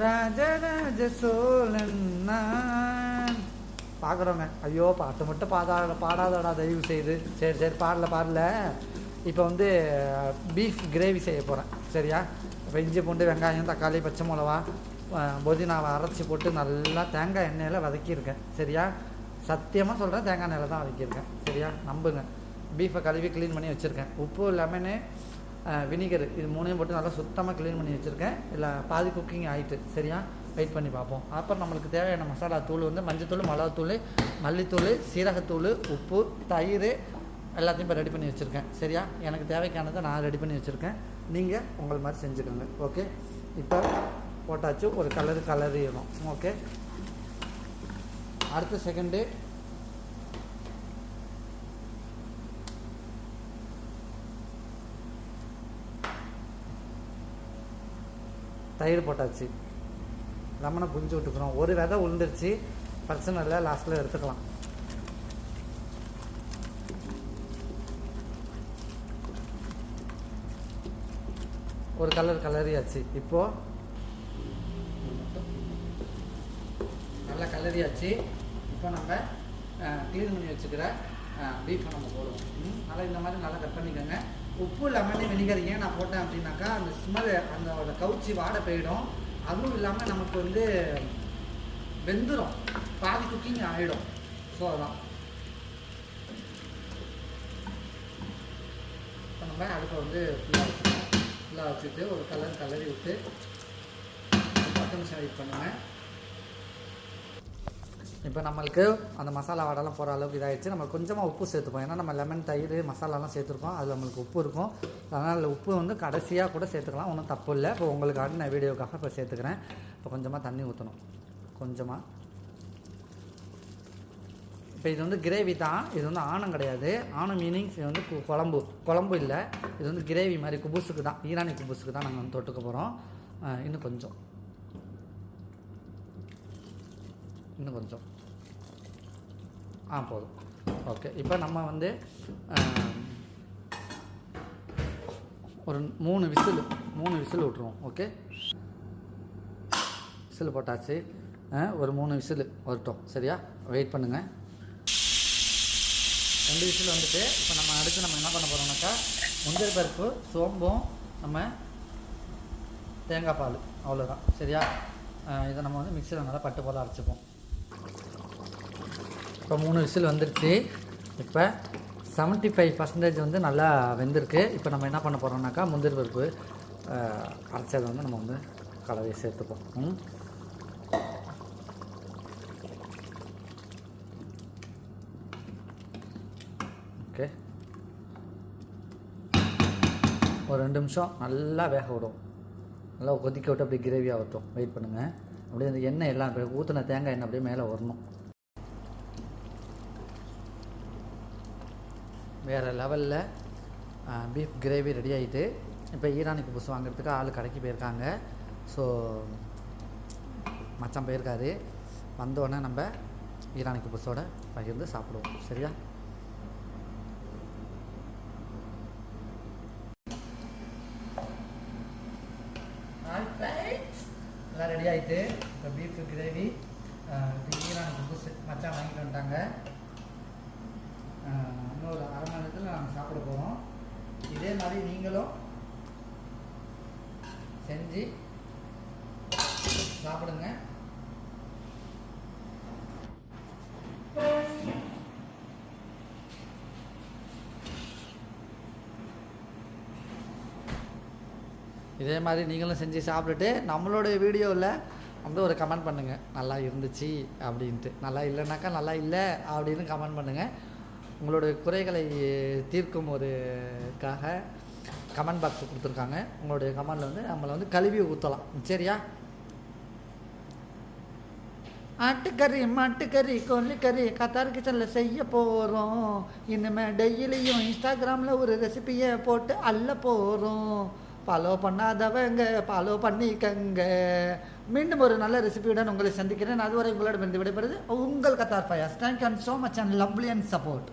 ராஜராஜ சோழன் நான். பார்க்குறோங்க ஐயோ பாட்டு மட்டும் பாடாத பாடாதடா தயவு செய்து. சரி சரி பாடல பாடல. இப்போ வந்து பீஃப் கிரேவி செய்ய போகிறேன் சரியா? வெஞ்சு பூண்டு வெங்காயம் தக்காளி பச்சை மிளவா புதினாவை அரைச்சி போட்டு நல்லா தேங்காய் எண்ணெயில் வதக்கியிருக்கேன். சரியா? சத்தியமாக சொல்கிறேன் தேங்காய் எண்ணெயில் தான் வதக்கியிருக்கேன். சரியா? நம்புங்க. பீஃபை கழுவி க்ளீன் பண்ணி வச்சுருக்கேன். உப்பு லெமனு வினிகர் இது மூணையும் போட்டு நல்லா சுத்தமாக க்ளீன் பண்ணி வச்சுருக்கேன். இல்லை பாதி குக்கிங் ஆகிட்டு சரியா? வெயிட் பண்ணி பார்ப்போம். அப்புறம் நம்மளுக்கு தேவையான மசாலா தூள் வந்து மஞ்சத்தூள் மிளகாத்தூள் மல்லித்தூள் சீரகத்தூள் உப்பு தயிர் எல்லாத்தையும் இப்போ ரெடி பண்ணி வச்சுருக்கேன். சரியா? எனக்கு தேவைக்கானதை நான் ரெடி பண்ணி வச்சுருக்கேன். நீங்கள் உங்கள் மாதிரி செஞ்சுக்கோங்க. ஓகே இப்போ போட்டாச்சு ஒரு கலரு கலரிடும் ஓகே அடுத்த செகண்டு தயிர் போட்டாச்சு. லெமனை புரிஞ்சு விட்டுக்கிறோம். ஒரு விதை உளுந்துருச்சு. பிரச்சனை இல்லை லாஸ்ட்டில் எடுத்துக்கலாம். ஒரு கலர் கலரியாச்சு இப்போ நல்லா கலரியாச்சு இப்போ நம்ம க்ளீன் பண்ணி வச்சுக்கிற பீஃபை நம்ம போடுவோம். நல்லா இந்த மாதிரி நல்லா கட் பண்ணிக்கோங்க. உப்பு லெமன் வினிகர் ஏன் நான் போட்டேன் அப்படின்னாக்கா அந்த ஸ்மெல் அந்த கவுச்சி வாடை போயிடும். அதுவும் இல்லாமல் நமக்கு வந்து வெந்துடும் பாதி குக்கிங் ஆகிடும் ஸோ அதான். இப்போ நம்ம அடுப்பை வந்து ஃபுல்லாக வச்சுக்கலாம். ஃபுல்லாக வச்சுட்டு ஒரு கலர் கலரி விட்டு பத்து நிமிஷம் வெயிட் பண்ணுவேன் இப்போ நம்மளுக்கு அந்த மசாலா வாடெல்லாம் போகிற அளவுக்கு இதாகிடுச்சு நம்ம கொஞ்சமாக உப்பு சேர்த்துப்போம். ஏன்னா நம்ம லெமன் தயிர் மசாலாலாம் சேர்த்துருக்கோம். அதில் நம்மளுக்கு உப்பு இருக்கும். அதனால் உப்பு வந்து கடைசியாக கூட சேர்த்துக்கலாம். ஒன்றும் தப்பு இல்லை. இப்போ உங்களுக்கு நான் வீடியோக்காக இப்போ சேர்த்துக்கிறேன். இப்போ கொஞ்சமாக தண்ணி ஊற்றணும் கொஞ்சமாக இப்போ இது வந்து கிரேவி தான். இது வந்து ஆணம் கிடையாது. ஆணம் மீனிங்ஸ் இது வந்து கு- குழம்பு. குழம்பு இல்லை. இது வந்து கிரேவி மாதிரி குபூஸுக்கு தான். ஈரானி குபூஸுக்கு தான் நாங்கள் வந்து தொட்டுக்க போகிறோம் இன்னும் கொஞ்சம். இன்னும் கொஞ்சம். ஆ போதும். ஓகே. இப்போ நம்ம வந்து ஒரு மூணு விசில் மூணு விசில் விட்ருவோம் ஓகே? விசில் போட்டாச்சு. ஒரு மூணு விசில் வரட்டும். சரியா? வெயிட் பண்ணுங்கள் ரெண்டு விசில் வந்துட்டு இப்போ நம்ம அடுத்து நம்ம என்ன பண்ண போகிறோம்னாக்கா முந்திரி பருப்பு சோம்பும் நம்ம தேங்காய் பால். அவ்வளோதான் சரியா? இதை நம்ம வந்து மிக்சியில் நல்லா பட்டு போல அரைச்சிப்போம். இப்போ மூணு விசில் வந்துருச்சு. இப்போ செவன்ட்டி ஃபைவ் பர்சன்டேஜ் வந்து நல்லா வெந்திருக்கு. இப்போ நம்ம என்ன பண்ண போகிறோம்னாக்கா முந்திரி பருப்பு அரைச்சதை வந்து நம்ம வந்து கலவையை சேர்த்துப்போம். ம். ஓகே. ஒரு ரெண்டு நிமிஷம் நல்லா வேக விடும். நல்லா கொதிக்க விட்டு அப்படியே கிரேவி ஆகட்டும் வெயிட் பண்ணுங்கள் அப்படியே அந்த எண்ணெய் எல்லாம் அப்படியே ஊற்றின தேங்காய் எண்ணெய் அப்படியே மேலே வரணும். வேறு லெவலில் பீஃப் கிரேவி ரெடி ஆகிட்டு இப்போ ஈரானுக்கு புஸ் வாங்குறதுக்கு ஆள் கடைக்கு போயிருக்காங்க. ஸோ மச்சான் போயிருக்காரு. வந்தோடனே நம்ம ஈரானுக்கு புஸ்ஸோட பகிர்ந்து சாப்பிடுவோம். சரியா? எல்லாம் ரெடி ஆகிட்டு இப்போ பீஃப் கிரேவி ஈரானுக்கு புதுசு மச்சான் வாங்கிட்டு வந்துட்டாங்க அஹ், இன்னொரு அரை மணி நேரத்தில் நாங்கள் சாப்பிட போகிறோம் இதே மாதிரி நீங்களும் செஞ்சு சாப்பிடுங்க. இதே மாதிரி நீங்களும் செஞ்சு சாப்பிட்டுட்டு நம்மளோட வீடியோவில் வந்து ஒரு கமெண்ட் பண்ணுங்கள் நல்லா இருந்துச்சு அப்படின்ட்டு. நல்லா இல்லைனாக்கா நல்லா இல்லை அப்படின்னு கமெண்ட் பண்ணுங்கள் உங்களுடைய குறைகளை தீர்க்கும் ஒருக்காக கமெண்ட் பாக்ஸ் கொடுத்துருக்காங்க. உங்களுடைய கமெண்டில் வந்து நம்மளை வந்து கழுவி ஊற்றலாம் சரியா? ஆட்டுக்கறி மாட்டுக்கறி கோழிக்கறி கத்தார் கிச்சனில் செய்ய போகிறோம் இனிமேல் டெய்லியும் இன்ஸ்டாகிராமில் ஒரு ரெசிபியை போட்டு அள்ள போகிறோம் ஃபாலோ பண்ணாதவங்க ஃபாலோ பண்ணிக்கங்க. மீண்டும் ஒரு நல்ல ரெசிபியுடன் உங்களை சந்திக்கிறேன். அதுவரை உங்களோட இருந்து விடைபெறுது உங்கள் Qatar Fayaz. Thank you so much and lovely and support